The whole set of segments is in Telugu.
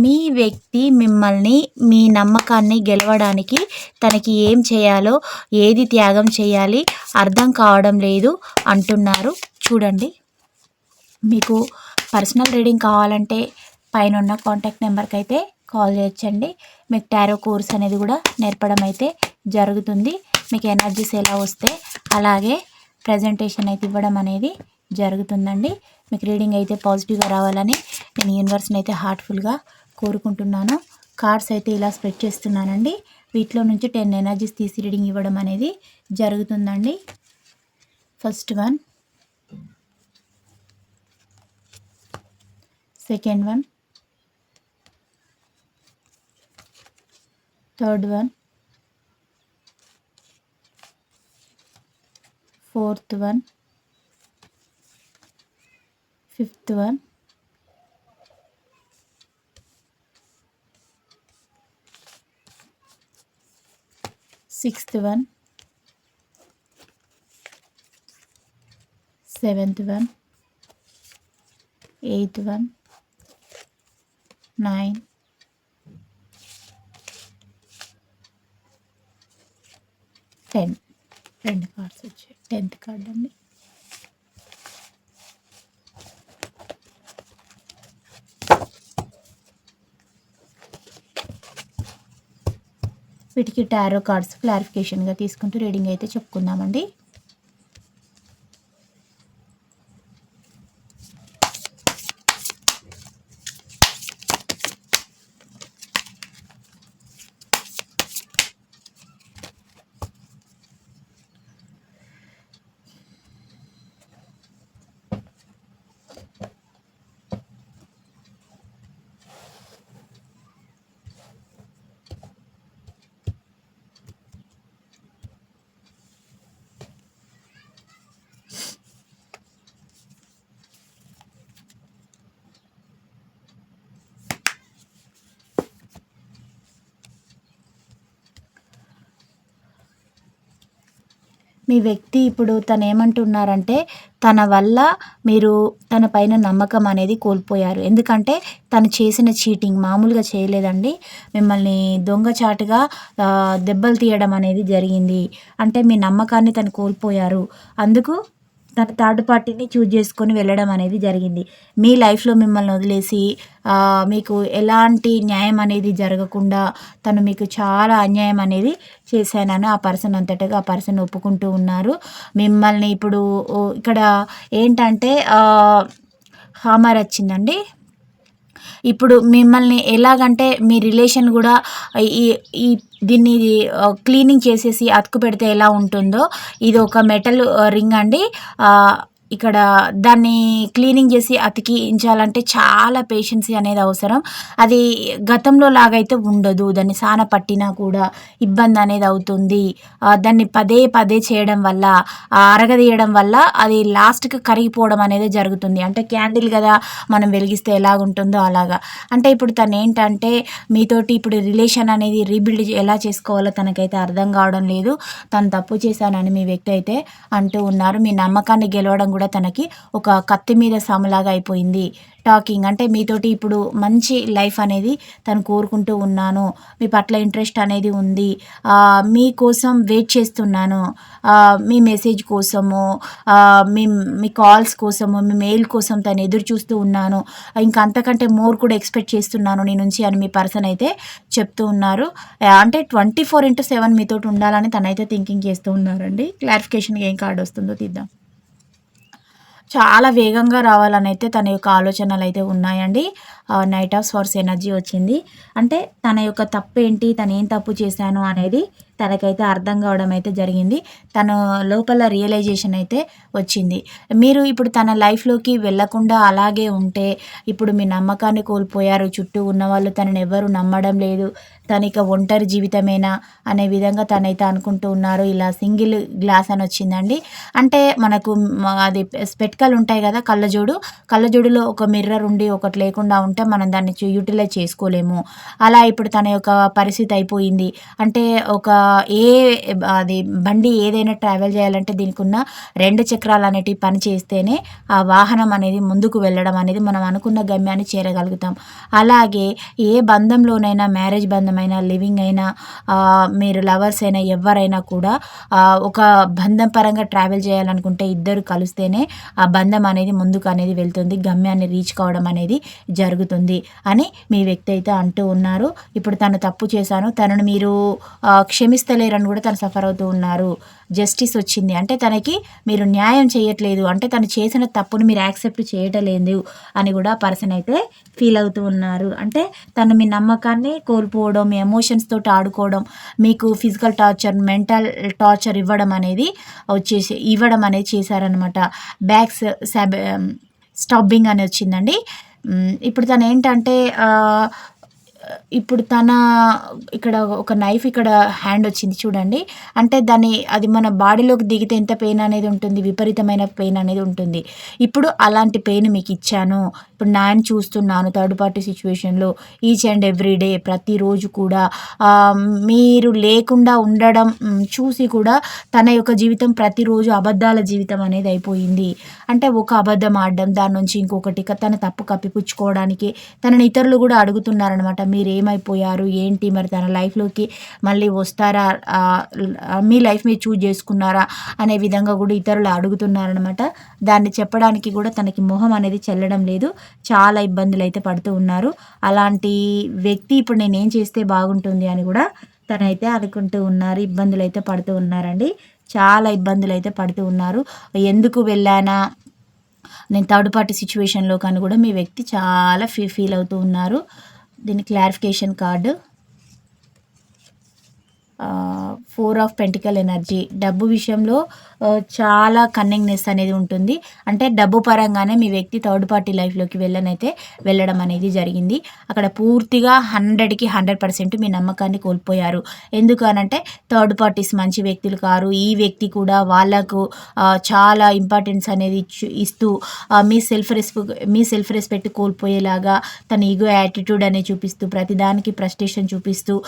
మీ వ్యక్తి మిమ్మల్ని మీ నమ్మకాన్ని గెలవడానికి తనకి ఏం చేయాలో ఏది త్యాగం చేయాలి అర్థం కావడం లేదు అంటున్నారు. చూడండి. మీకు పర్సనల్ రీడింగ్ కావాలంటే పైన ఉన్న కాంటాక్ట్ నెంబర్కి అయితే కాల్ చేయొచ్చండి. మీకు టారో కోర్స్ అనేది కూడా నేర్పడం అయితే జరుగుతుంది. మీకు ఎనర్జీస్ ఎలా వస్తే అలాగే ప్రజెంటేషన్ అయితే ఇవ్వడం అనేది జరుగుతుందండి. మీకు రీడింగ్ అయితే పాజిటివ్గా రావాలని నేను యూనివర్స్ని అయితే హార్ట్ఫుల్గా కోరుకుంటున్నాను. కార్డ్స్ అయితే ఇలా స్ప్రెడ్ చేస్తున్నానండి. వీటిలో నుంచి టెన్ ఎనర్జీస్ తీసి రీడింగ్ ఇవ్వడం అనేది జరుగుతుందండి. First one. Second one. Third one. Fourth one. Fifth one. Sixth one. Seventh one. Eighth one. Nine. Ten. రెండు కార్డ్స్ వచ్చాయి. టెన్త్ కార్డ్ అండి. వీటికి టారో కార్డ్స్ క్లారిఫికేషన్గా తీసుకుంటూ రీడింగ్ అయితే చెప్పుకుందామండి. మీ వ్యక్తి ఇప్పుడు తను ఏమంటున్నారంటే తన వల్ల మీరు తన పైన నమ్మకం అనేది కోల్పోయారు. ఎందుకంటే తను చేసిన చీటింగ్ మామూలుగా చేయలేదండి. మిమ్మల్ని దొంగచాటుగా దెబ్బలు తీయడం అనేది జరిగింది. అంటే మీ నమ్మకాన్ని తను కోల్పోయారు. అందుకు తన థర్డ్ పార్టీని చూజ్ చేసుకొని వెళ్ళడం అనేది జరిగింది. మీ లైఫ్లో మిమ్మల్ని వదిలేసి మీకు ఎలాంటి న్యాయం అనేది జరగకుండా తను మీకు చాలా అన్యాయం అనేది చేశానని ఆ పర్సన్ అంతటగా ఆ పర్సన్ ఒప్పుకుంటూ ఉన్నారు. మిమ్మల్ని ఇప్పుడు ఇక్కడ ఏంటంటే హామర్ వచ్చిందండి. ఇప్పుడు మిమ్మల్ని ఎలాగంటే మీ రిలేషన్ కూడా ఈ ఈ దీన్ని క్లీనింగ్ చేసేసి అతుకు పెడితే ఎలా ఉంటుందో ఇది ఒక మెటల్ రింగ్ అండి. ఇక్కడ దాన్ని క్లీనింగ్ చేసి అతికించాలంటే చాలా పేషెన్సీ అనేది అవసరం. అది గతంలో లాగైతే ఉండదు. దాన్ని సాన పట్టినా కూడా ఇబ్బంది అనేది అవుతుంది. దాన్ని పదే పదే చేయడం వల్ల అరగదీయడం వల్ల అది లాస్ట్కి కరిగిపోవడం అనేది జరుగుతుంది. అంటే క్యాండిల్ కదా మనం వెలిగిస్తే ఎలాగుంటుందో అలాగా. అంటే ఇప్పుడు తను ఏంటంటే మీతోటి ఇప్పుడు రిలేషన్ అనేది రీబిల్డ్ ఎలా చేసుకోవాలో తనకైతే అర్థం కావడం లేదు. తను తప్పు చేశానని మీ వ్యక్తి అయితే అంటూ ఉన్నారు. మీ నమ్మకాన్ని గెలవడం కూడా కూడా తనకి ఒక కత్తి మీద సాములాగా అయిపోయింది. టాకింగ్ అంటే మీతోటి ఇప్పుడు మంచి లైఫ్ అనేది తను కోరుకుంటూ ఉన్నాను. మీ పట్ల ఇంట్రెస్ట్ అనేది ఉంది. మీకోసం వెయిట్ చేస్తున్నాను. మీ మెసేజ్ కోసము మీ మీ కాల్స్ కోసము మీ మెయిల్ కోసం తను ఎదురు చూస్తూ ఉన్నాను. ఇంకా అంతకంటే మోర్ కూడా ఎక్స్పెక్ట్ చేస్తున్నాను నీ నుంచి అని మీ పర్సన్ అయితే చెప్తూ ఉన్నారు. అంటే ట్వంటీ ఫోర్ ఇంటూ సెవెన్ మీతోటి ఉండాలని తనైతే థింకింగ్ చేస్తూ ఉన్నారండి. క్లారిఫికేషన్గా ఏం కార్డు వస్తుందో తీద్దాం. చాలా వేగంగా రావాలని అయితే తన యొక్క ఆలోచనలు అయితే ఉన్నాయండి నైట్ ఆఫ్ స్వర్స్ ఎనర్జీ వచ్చింది. అంటే తన యొక్క తప్పు ఏంటి తను ఏం తప్పు చేశాను అనేది తనకైతే అర్థం కావడం అయితే జరిగింది. తన లోపల రియలైజేషన్ అయితే వచ్చింది. మీరు ఇప్పుడు తన లైఫ్లోకి వెళ్ళకుండా అలాగే ఉంటే ఇప్పుడు మీ నమ్మకాన్ని కోల్పోయారు చుట్టూ ఉన్న వాళ్ళు తనని ఎవరు నమ్మడం లేదు తనిక ఒంటరి జీవితమేనా అనే విధంగా తనైతే అనుకుంటూ ఉన్నారు. ఇలా సింగిల్ గ్లాస్ అని వచ్చిందండి. అంటే మనకు అది స్పెట్కలు ఉంటాయి కదా కళ్ళజోడు. కళ్ళజోడులో ఒక మిర్రర్ ఉండి ఒకటి లేకుండా ఉంటే మనం దాన్ని యూటిలైజ్ చేసుకోలేము. అలా ఇప్పుడు తన యొక్క పరిస్థితి అయిపోయింది. అంటే ఒక ఏ అది బండి ఏదైనా ట్రావెల్ చేయాలంటే దీనికి ఉన్న రెండు చక్రాలు అనేటివి పని చేస్తేనే ఆ వాహనం అనేది ముందుకు వెళ్ళడం అనేది మనం అనుకున్న గమ్యాన్ని చేరగలుగుతాం. అలాగే ఏ బంధంలోనైనా మ్యారేజ్ బంధం బంధమైనా లివింగ్ అయినా మీరు లవర్స్ అయినా ఎవరైనా కూడా ఒక బంధం పరంగా ట్రావెల్ చేయాలనుకుంటే ఇద్దరు కలిస్తేనే ఆ బంధం అనేది ముందుకు అనేది వెళ్తుంది గమ్యాన్ని రీచ్ కావడం అనేది జరుగుతుంది అని మీ వ్యక్తి అయితే అంటూ ఉన్నారు. ఇప్పుడు తను తప్పు చేశాను తనను మీరు క్షమిస్తలేరని కూడా తను సఫర్ అవుతూ ఉన్నారు. జస్టిస్ వచ్చింది. అంటే తనకి మీరు న్యాయం చేయట్లేదు. అంటే తను చేసిన తప్పును మీరు యాక్సెప్ట్ చేయటలేదు అని కూడా పర్సన్ అయితే ఫీల్ అవుతూ ఉన్నారు. అంటే తను మీ నమ్మకాన్ని కోల్పోవడం మీ ఎమోషన్స్ తోటి ఆడుకోవడం మీకు ఫిజికల్ టార్చర్ మెంటల్ టార్చర్ ఇవ్వడం అనేది వచ్చేసి ఇవ్వడం అనేది చేశారనమాట బ్యాక్స్ స్టబ్బింగ్ అని వచ్చిందండి. ఇప్పుడు తను ఏంటంటే ఇప్పుడు తన ఇక్కడ ఒక నైఫ్ ఇక్కడ హ్యాండ్ వచ్చింది చూడండి. అంటే దాన్ని అది మన బాడీలోకి దిగితే ఎంత పెయిన్ అనేది ఉంటుంది? విపరీతమైన పెయిన్ అనేది ఉంటుంది. ఇప్పుడు అలాంటి పెయిన్ మీకు ఇచ్చాను. ఇప్పుడు నేను చూస్తున్నాను థర్డ్ పార్టీ సిచ్యువేషన్లో ఈచ్ అండ్ ఎవ్రీ డే ప్రతిరోజు కూడా. మీరు లేకుండా ఉండడం చూసి కూడా తన యొక్క జీవితం ప్రతిరోజు అబద్ధాల జీవితం అనేది అయిపోయింది. అంటే ఒక అబద్ధం ఆడడం దాని నుంచి ఇంకొకటి తన తప్పు కప్పిపుచ్చుకోవడానికి తనని ఇతరులు కూడా అడుగుతున్నారనమాట మీరు ఏమైపోయారు? ఏంటి మరి తన లైఫ్లోకి మళ్ళీ వస్తారా? మీ లైఫ్ మీరు చూజ్ చేసుకున్నారా? అనే విధంగా కూడా ఇతరులు అడుగుతున్నారనమాట దాన్ని చెప్పడానికి కూడా తనకి మొహం అనేది చెల్లడం లేదు. చాలా ఇబ్బందులు అయితే పడుతూ ఉన్నారు. అలాంటి వ్యక్తి ఇప్పుడు నేను ఏం చేస్తే బాగుంటుంది అని కూడా తనైతే అనుకుంటూ ఉన్నారు. ఇబ్బందులు అయితే పడుతూ ఉన్నారండి. చాలా ఇబ్బందులు అయితే పడుతూ ఉన్నారు. ఎందుకు వెళ్ళానా? నేను థర్డ్ పార్టీ సిచ్యువేషన్లో కానీ కూడా మీ వ్యక్తి చాలా ఫీ ఫీల్ అవుతూ ఉన్నారు. దీని clarification card four of pentacle energy. డబ్బు విషయంలో చాలా కన్నింగ్నెస్ అనేది ఉంటుంది. అంటే డబ్బు పరంగానే మీ వ్యక్తి థర్డ్ పార్టీ లైఫ్లోకి వెళ్ళనైతే వెళ్ళడం అనేది జరిగింది. అక్కడ పూర్తిగా హండ్రెడ్కి హండ్రెడ్ పర్సెంట్ మీ నమ్మకాన్ని కోల్పోయారు. ఎందుకనంటే థర్డ్ పార్టీస్ మంచి వ్యక్తులు కారు. ఈ వ్యక్తి కూడా వాళ్ళకు చాలా ఇంపార్టెన్స్ అనేది ఇచ్చు- ఇస్తూ మీ సెల్ఫ్ రెస్పెక్ట్ మీ సెల్ఫ్ రెస్పెక్ట్ కోల్పోయేలాగా తన ఈగో యాటిట్యూడ్ అనేది చూపిస్తూ ప్రతిదానికి ప్రస్టేషన్ చూపిస్తూ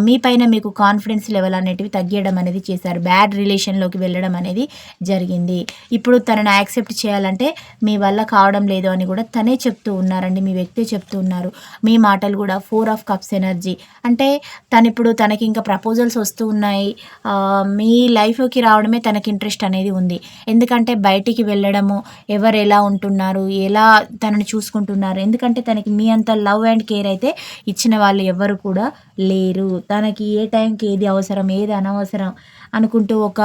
మీ పైన మీకు కాన్ఫిడెన్స్ లెవెల్ అనేటివి తగ్గడం అనేది చేశారు. బ్యాడ్ రిలేషన్లోకి వెళ్ళడం అనేది జరిగింది. ఇప్పుడు తనను యాక్సెప్ట్ చేయాలంటే మీ వల్ల కావడం లేదు అని కూడా తనే చెప్తూ ఉన్నారండి. మీ వ్యక్తి చెప్తూ ఉన్నారు. మీ మాటలు కూడా ఫోర్ ఆఫ్ కప్స్ ఎనర్జీ. అంటే తను ఇప్పుడు తనకి ఇంకా ప్రపోజల్స్ వస్తూ ఉన్నాయి. మీ లైఫ్లోకి రావడమే తనకి ఇంట్రెస్ట్ అనేది ఉంది. ఎందుకంటే బయటికి వెళ్ళడము ఎవరు ఎలా ఉంటున్నారు ఎలా తనని చూసుకుంటున్నారు ఎందుకంటే తనకి మీ అంత లవ్ అండ్ కేర్ అయితే ఇచ్చిన వాళ్ళు ఎవరు కూడా లేరు. తనకి ఏ టైంకి ఏది అవసరం ఏది అనవసరం అనుకుంటూ ఒక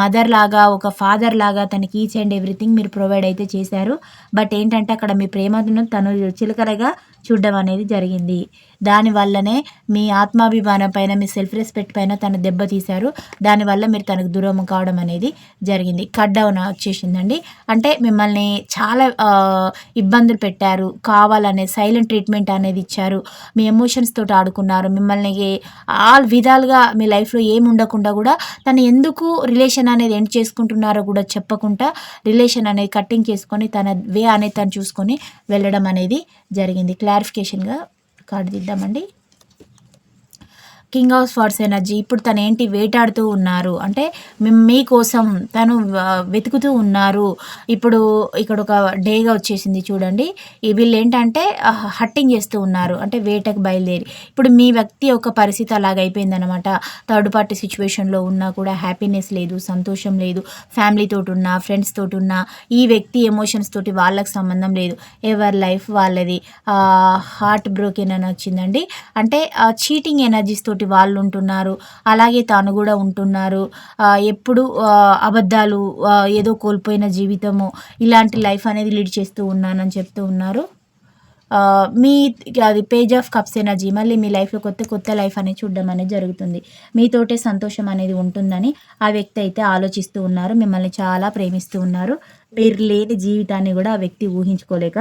మదర్ లాగా ఒక ఫాదర్ లాగా తనకి ఈచ్ అండ్ ఎవ్రీథింగ్ మీరు ప్రొవైడ్ అయితే చేశారు. బట్ ఏంటంటే అక్కడ మీ ప్రేమను తను చిలకరగా చూడడం అనేది జరిగింది. దానివల్లనే మీ ఆత్మాభిమానం పైన మీ సెల్ఫ్ రెస్పెక్ట్ పైన తను దెబ్బతీశారు దానివల్ల మీరు తనకు దూరం కావడం అనేది జరిగింది. కట్ డౌన్ వచ్చేసిందండి. అంటే మిమ్మల్ని చాలా ఇబ్బందులు పెట్టారు. కావాలనే సైలెంట్ ట్రీట్మెంట్ అనేది ఇచ్చారు. మీ ఎమోషన్స్ తోటి ఆడుకున్నారు. మిమ్మల్ని ఆల్ విధాలుగా మీ లైఫ్లో ఏమి ఉండకుండా కూడా తను ఎందుకు రిలేషన్ అనేది ఎండ్ చేసుకుంటున్నారో కూడా చెప్పకుండా రిలేషన్ అనేది కట్టింగ్ చేసుకొని తన వే అనేది తను చూసుకొని వెళ్ళడం అనేది జరిగింది. క్లారిఫికేషన్గా కార్డు దిద్దామండి కింగ్ ఆఫ్ ఫార్స్ ఎనర్జీ ఇప్పుడు తను ఏంటి వేటాడుతూ ఉన్నారు? అంటే మీ- మీకోసం తను వెతుకుతూ ఉన్నారు. ఇప్పుడు ఇక్కడ ఒక డేగా వచ్చేసింది చూడండి. వీళ్ళు ఏంటంటే హట్టింగ్ చేస్తూ ఉన్నారు. అంటే వేటకు బయలుదేరి. ఇప్పుడు మీ వ్యక్తి యొక్క పరిస్థితి అలాగ అయిపోయిందనమాట థర్డ్ పార్టీ సిచ్యువేషన్లో ఉన్నా కూడా హ్యాపీనెస్ లేదు సంతోషం లేదు. ఫ్యామిలీ తోటి ఉన్నా ఫ్రెండ్స్ తోటి ఉన్నా ఈ వ్యక్తి ఎమోషన్స్ తోటి వాళ్ళకి సంబంధం లేదు. ఎవరి లైఫ్ వాళ్ళది. హార్ట్ బ్రోకెన్ అని వచ్చిందండి. అంటే చీటింగ్ ఎనర్జీస్ తోటి తోటి వాళ్ళు ఉంటున్నారు. అలాగే తాను కూడా ఉంటున్నారు. ఎప్పుడు అబద్ధాలు ఏదో కోల్పోయిన జీవితము ఇలాంటి లైఫ్ అనేది లీడ్ చేస్తూ ఉన్నానని చెప్తూ ఉన్నారు. మీ అది పేజ్ ఆఫ్ కప్స్ ఎనర్జీ మళ్ళీ మీ లైఫ్లో కొత్త కొత్త లైఫ్ అనేది చూడడం అనేది జరుగుతుంది. మీతోటే సంతోషం అనేది ఉంటుందని ఆ వ్యక్తి అయితే ఆలోచిస్తూ ఉన్నారు. మిమ్మల్ని చాలా ప్రేమిస్తూ ఉన్నారు. మీరు లేని జీవితాన్ని కూడా ఆ వ్యక్తి ఊహించుకోలేక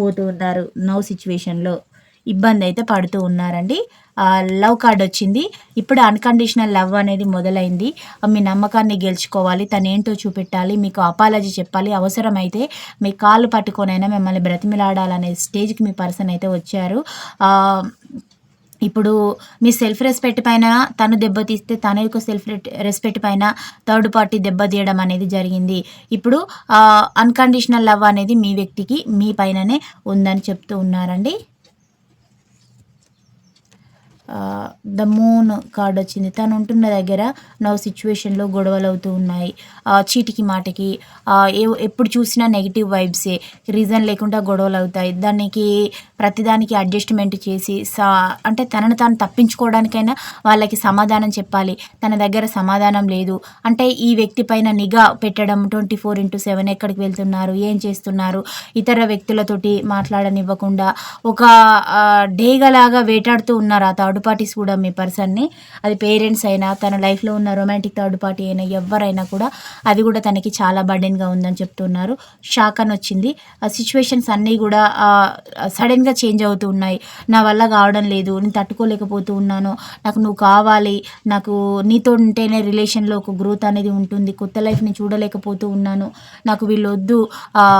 పోతూ ఉన్నారు. నౌ సిచ్యువేషన్లో. ఇబ్బంది అయితే పడుతూ ఉన్నారండి. లవ్ కార్డ్ వచ్చింది. ఇప్పుడు అన్కండిషనల్ లవ్ అనేది మొదలైంది. మీ నమ్మకాన్ని గెలుచుకోవాలి తను ఏంటో చూపెట్టాలి మీకు అపాలజీ చెప్పాలి అవసరమైతే మీ కాళ్ళు పట్టుకొనైనా మిమ్మల్ని బ్రతిమిలాడాలనే స్టేజ్కి మీ పర్సన్ అయితే వచ్చారు. ఇప్పుడు మీ సెల్ఫ్ రెస్పెక్ట్ పైన తను దెబ్బతీస్తే తన యొక్క సెల్ఫ్ రెస్పెక్ట్ పైన థర్డ్ పార్టీ దెబ్బతీయడం అనేది జరిగింది. ఇప్పుడు అన్కండిషనల్ లవ్ అనేది మీ వ్యక్తికి మీ పైననే ఉందని చెప్తూ ఉన్నారండి. ద మూన్ కార్డ్ వచ్చింది. తను ఉంటున్న దగ్గర నవ్వు సిచ్యువేషన్లో గొడవలు అవుతూ ఉన్నాయి. చీటికి మాటకి ఎప్పుడు చూసినా నెగిటివ్ వైబ్సే రీజన్ లేకుండా గొడవలు అవుతాయి. దానికి ప్రతిదానికి అడ్జస్ట్మెంట్ చేసి సా అంటే తనను తాను తప్పించుకోవడానికైనా వాళ్ళకి సమాధానం చెప్పాలి. తన దగ్గర సమాధానం లేదు. అంటే ఈ వ్యక్తి పైన నిఘా పెట్టడం ట్వంటీ ఫోర్ ఇంటూ సెవెన్ ఎక్కడికి వెళ్తున్నారు? ఏం చేస్తున్నారు? ఇతర వ్యక్తులతోటి మాట్లాడనివ్వకుండా ఒక డేగలాగా వేటాడుతూ ఉన్నారు ఆ థర్డ్ పార్టీస్ కూడా మీ పర్సన్ని అది పేరెంట్స్ అయినా తన లైఫ్లో ఉన్న రొమాంటిక్ థర్డ్ పార్టీ అయినా ఎవరైనా కూడా అది కూడా తనకి చాలా బర్డెన్గా ఉందని చెప్తున్నారు. షాక్ అని వచ్చింది. ఆ సిచ్యువేషన్స్ అన్నీ కూడా సడన్గా చేంజ్ అవుతూ ఉన్నాయి. నా వల్ల కావడం లేదు నేను తట్టుకోలేకపోతూ ఉన్నాను. నాకు నువ్వు కావాలి. నాకు నీతో ఉంటేనే రిలేషన్లో ఒక గ్రోత్ అనేది ఉంటుంది. కొత్త లైఫ్ని చూడలేకపోతూ ఉన్నాను. నాకు వీళ్ళు వద్దు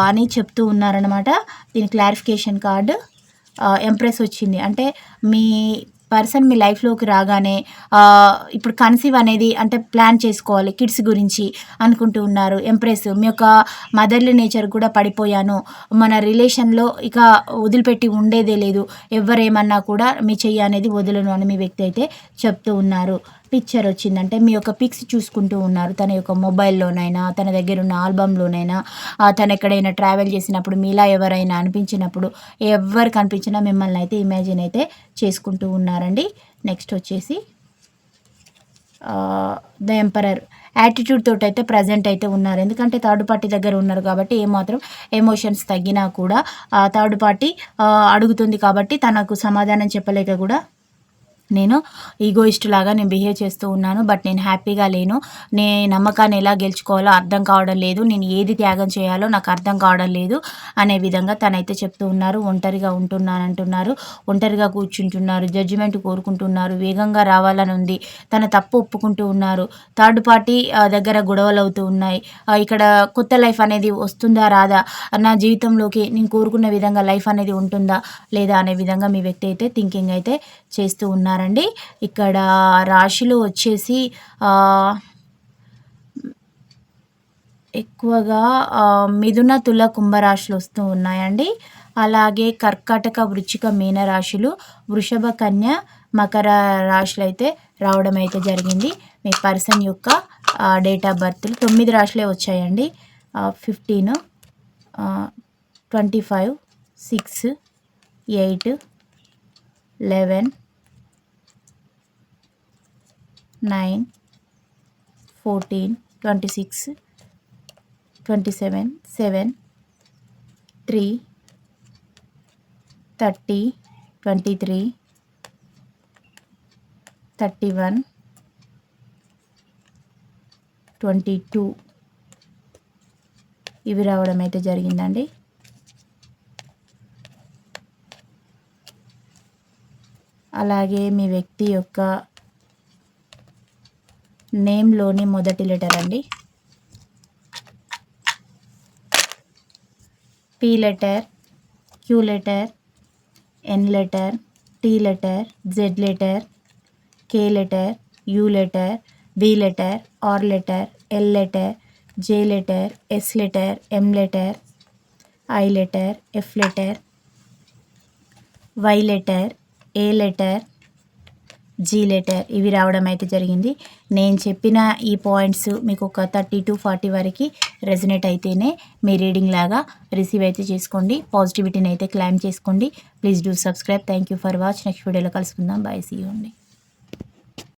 అని చెప్తూ ఉన్నారనమాట దీని క్లారిఫికేషన్ కార్డు ఎంప్రెస్ వచ్చింది. అంటే మీ పర్సన్ మీ లైఫ్లోకి రాగానే ఇప్పుడు కన్సీవ్ అనేది అంటే ప్లాన్ చేసుకోవాలి కిడ్స్ గురించి అనుకుంటూ ఉన్నారు ఎంప్రెస్ మీ యొక్క మదర్లీ నేచర్ కూడా పడిపోయాను. మన రిలేషన్లో ఇక వదిలిపెట్టి ఉండేదే లేదు. ఎవరేమన్నా కూడా మీ చెయ్యి అనేది వదలను అని మీ వ్యక్తి అయితే చెప్తూ ఉన్నారు. పిక్చర్ వచ్చిందంటే మీ యొక్క పిక్స్ చూసుకుంటూ ఉన్నారు. తన యొక్క మొబైల్లోనైనా తన దగ్గర ఉన్న ఆల్బంలోనైనా తను ఎక్కడైనా ట్రావెల్ చేసినప్పుడు మీలా ఎవరైనా అనిపించినప్పుడు ఎవరు కనిపించినా మిమ్మల్ని అయితే ఇమాజిన్ అయితే చేసుకుంటూ ఉన్నారండి. నెక్స్ట్ వచ్చేసి ద ఎంపరర్ యాటిట్యూడ్ తోటి అయితే ప్రజెంట్ అయితే ఉన్నారు. ఎందుకంటే థర్డ్ పార్టీ దగ్గర ఉన్నారు కాబట్టి ఏమాత్రం ఎమోషన్స్ తగ్గినా కూడా థర్డ్ పార్టీ అడుగుతుంది కాబట్టి తనకు సమాధానం చెప్పలేక కూడా నేను ఈగోయిస్ట్ లాగా నేను బిహేవ్ చేస్తూ ఉన్నాను బట్ నేను హ్యాపీగా లేను. నే నమ్మకాన్ని ఎలా గెలుచుకోవాలో అర్థం కావడం లేదు. నేను ఏది త్యాగం చేయాలో నాకు అర్థం కావడం లేదు అనే విధంగా తనైతే చెప్తూ ఉన్నారు. ఒంటరిగా ఉంటున్నాను అంటున్నారు ఒంటరిగా కూర్చుంటున్నారు. జడ్జిమెంట్ కోరుకుంటున్నారు. వేగంగా రావాలని ఉంది. తన తప్పు ఒప్పుకుంటూ ఉన్నారు. థర్డ్ పార్టీ దగ్గర గొడవలు అవుతూ ఉన్నాయి. ఇక్కడ కొత్త లైఫ్ అనేది వస్తుందా రాదా? నా జీవితంలోకి నేను కోరుకున్న విధంగా లైఫ్ అనేది ఉంటుందా లేదా? అనే విధంగా మీ వ్యక్తి అయితే థింకింగ్ అయితే చేస్తూ ఉన్నారు ఉన్నారండి ఇక్కడ రాశులు వచ్చేసి ఎక్కువగా మిథున తుల కుంభరాశులు వస్తూ ఉన్నాయండి. అలాగే కర్కాటక వృచ్చిక మీన రాశులు వృషభ కన్య మకర రాశులు అయితే రావడం అయితే జరిగింది. మీ పర్సన్ యొక్క డేట్ ఆఫ్ బర్త్లు తొమ్మిది రాశులే వచ్చాయండి. Fifteen twenty five six eight eleven nine fourteen twenty six twenty seven seven three thirty twenty three thirty one twenty two. ఇవి రావడం అయితే జరిగిందండి. అలాగే మీ వ్యక్తి యొక్క నేమ్లోని మొదటి లెటర్ అండి. P letter Q letter N letter T letter Z letter K letter U letter B letter R letter L letter J letter S letter M letter I letter F letter Y letter A letter G letter ఇవి రావడం అయితే జరిగింది. నేను చెప్పిన ఈ పాయింట్స్ మీకు ఒక థర్టీ టు ఫార్టీ వరకు రెజనేట్ అయితేనే మీ రీడింగ్ లాగా రిసీవ్ అయితే చేసుకోండి. పాజిటివిటీని అయితే క్లైమ్ చేసుకోండి. Please do subscribe. Thank you for watch. Next వీడియోలో కలుసుకుందాం. బాయ్. సీ అండి.